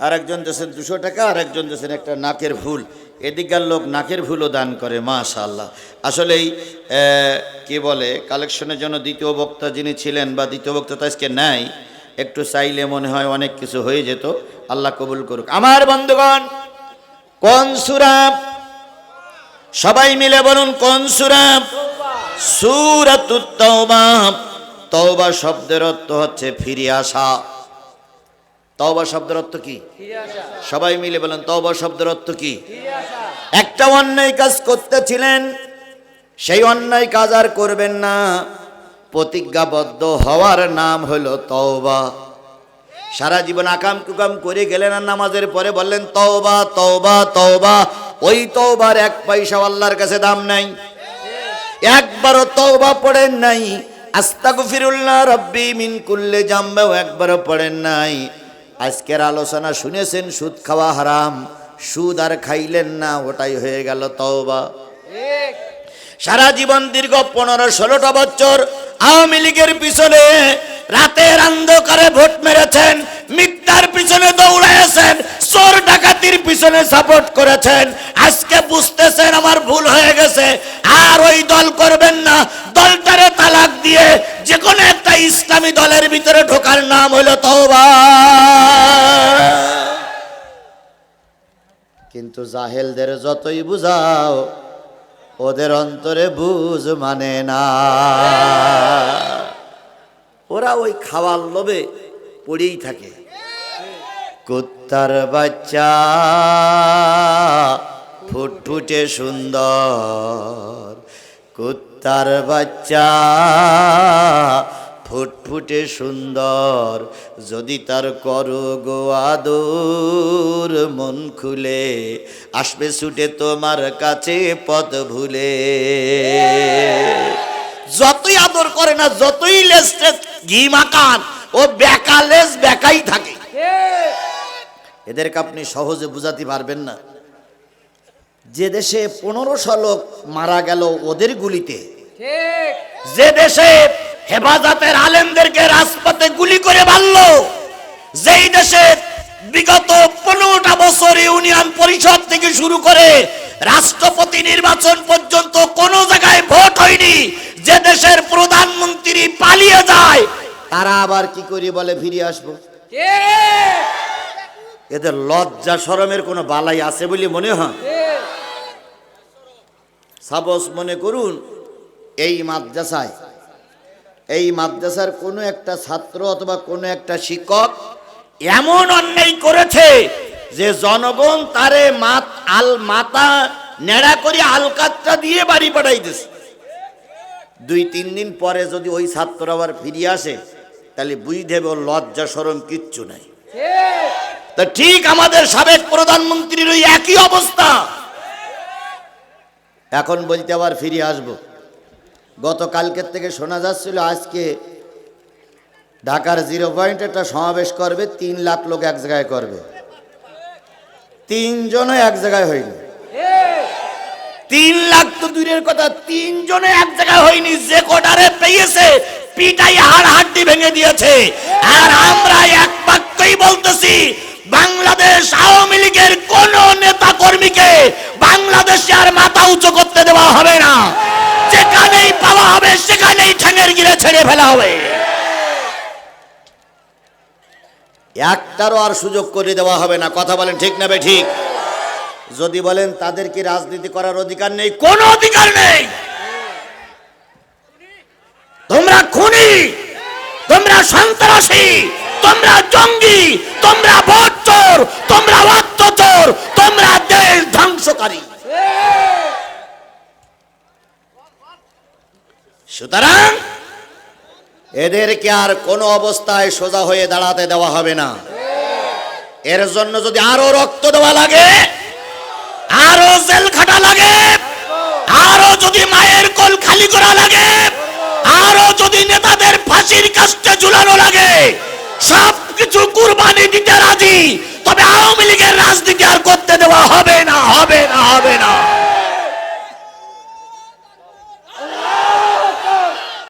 আর একজন দুশো টাকা আর একজন দেশের একটা নাকের ভুল। এদিককার লোক নাকের ভুলও দান করে মাশাল্লাহ আসলেই কি বলে কালেকশনের জন্য দ্বিতীয় বক্তা যিনি ছিলেন বা দ্বিতীয় বক্তা তো আজকে নাই, একটু চাইলে মনে হয় অনেক কিছু হয়ে যেত। আল্লাহ কবুল করুক। আমার বন্ধুগণ, কোন সুরাব সবাই মিলে বলুন, কোন সুরাব তওবা। তওবা শব্দের অর্থ হচ্ছে ফিরে আসা। তওবা শব্দের অর্থ কি? সবাই মিলে বলেন তওবা শব্দের অর্থ কি? একটা অন্যায় কাজ করতেছিলেন সেই অন্যায় কাজ আর করবেন না। প্রতিজ্ঞাবদ্ধ হওয়ার নাম হলো তওবা। সারা জীবন আকাম কুকাম করে গেলেন আর নামাজের পরে বললেন তওবা তওবা তওবা। ওই তওবার এক পয়সা আল্লাহর কাছে দাম নাই। একবারও তওবা পড়েন নাই। আস্তাগফিরুল্লাহ রব্বি মিন কুল্লে জামবেও একবারও পড়েন নাই। আজকের আলোচনা শুনেছেন সুদ খাওয়া হারাম সুদ আর খাইলেন না ওটাই হয়ে গেল তওবা। সারা জীবন দীর্ঘ পনেরো ষোলোটা বছর আওয়ামী লীগের পিছনে রাতের অন্ধকারে ভোট মেরেছেন মিথ্যার পিছনে দৌড়াইছেন চোর ডাকাতির পিছনে সাপোর্ট করেছেন। আজকে বুঝতেছেন আমার ভুল হয়ে গেছে আর ওই দল করবেন না। দলটারে তালাক দিয়ে যে কোনো একটা ইসলামী দলের ভিতরে ঢোকার নাম হলো তওবা। কিন্তু জাহেলদের যতই বুঝাও, ওদের অন্তরে বুঝ মানে না। ওরা ওই খাওয়ার লোভে পড়েই থাকে। কুত্তার বাচ্চা ফুটফুটে সুন্দর। কুত্তার বাচ্চা ফুটফুটে সুন্দর যদি তার করো গো আদর মন খুলে আসবে ছুটে তোমার কাছে পথ ভুলে। যতই আদর করে না যতই লেস ঘি মাকান ও বেকা লেস বেকাই থাকে। এদেরকে আপনি সহজে বুঝাতে পারবেন না। যে দেশে পনেরোশো লোক মারা গেল ওদের গুলিতে যে দেশে হেফাজতের আলেমদেরকে রাজপথে গুলি করে মারল। যেই দেশে বিগত পনেরোটা বছর ইউনিয়ন পরিষদ থেকে শুরু করে রাষ্ট্রপতি নির্বাচন পর্যন্ত কোনো জায়গায় ভোট হয়নি। যে দেশের প্রধানমন্ত্রী পালিয়ে যায় তারা আবার কি করি বলে ফিরে আসব? এদের লজ্জা শরমের কোনো বালাই আছে বলে মনে হয়? সাপোজ মনে করুন এই মাদ্রাসায় এই মাদ্রাসার কোনো একটা ছাত্র অথবা কোনো একটা শিক্ষক এমন অন্যায় করেছে যে জনগণ তারে মাত আল মাতা নেড়া করে আলকাতটা দিয়ে বাড়ি পাঠাইতেছে। দুই, তিন দিন পরে যদি ওই ছাত্র আবার ফিরিয়ে আসে, তাহলে বুঝতে হবে লজ্জা সরম কিচ্ছু নাই। তা ঠিক আমাদের সাবেক প্রধানমন্ত্রীর ওই একই অবস্থা। এখন বলতে আবার ফিরে আসব। গতকালকের থেকে শোনা যাচ্ছিল আজকে ঢাকার জিরো পয়েন্ট একটা সমাবেশ করবে, তিন লাখ লোক এক জায়গায় করবে। তিনজনও এক জায়গায় হয়নি। তিন লাখ তো দূরের কথা তিনজনে এক জায়গায় হয়নি, যে কোটারে পেয়েছে, পিটাই হাড় হাড্ডি ভেঙে দিয়েছে। আর আমরা এক বাক্যই বলতেছি, বাংলাদেশ আওয়ামী লীগের কোন নেতা কর্মীকে বাংলাদেশে আর মাথা উঁচু করতে দেওয়া হবে না। যেখানেই পাওয়া হবে, সেখানেই ঠ্যাঙের গিরে ছেড়ে ফেলা হবে। একটারও আর সুযোগ করে দেওয়া হবে না। কথা বলেন ঠিক না ঠিক? যদি বলেন তাদের কি রাজনীতি করার অধিকার নেই, কোন অধিকার নেই। তোমরা খুনি, তোমরা সন্ত্রাসী, তোমরা জঙ্গি, তোমরা ভোট চোর তোমরা অর্থ চোর তোমরা দেশ ধ্বংসকারী সুতরাং এদেরকে আর কোনো অবস্থায় সোজা হয়ে দাঁড়াতে দেওয়া হবে না। এর জন্য যদি আরও রক্ত দেওয়া লাগে, আরও জেল খাটা লাগে, আরও যদি মায়ের কোল খালি করা লাগে, আরও যদি নেতাদের ফাঁসির কাস্টে ঝুলানো লাগে সব কিছু কুরবানি দিতে রাজি, তবে আওয়ামী লীগের রাজনীতি আর করতে দেওয়া হবে না হবে না হবে না।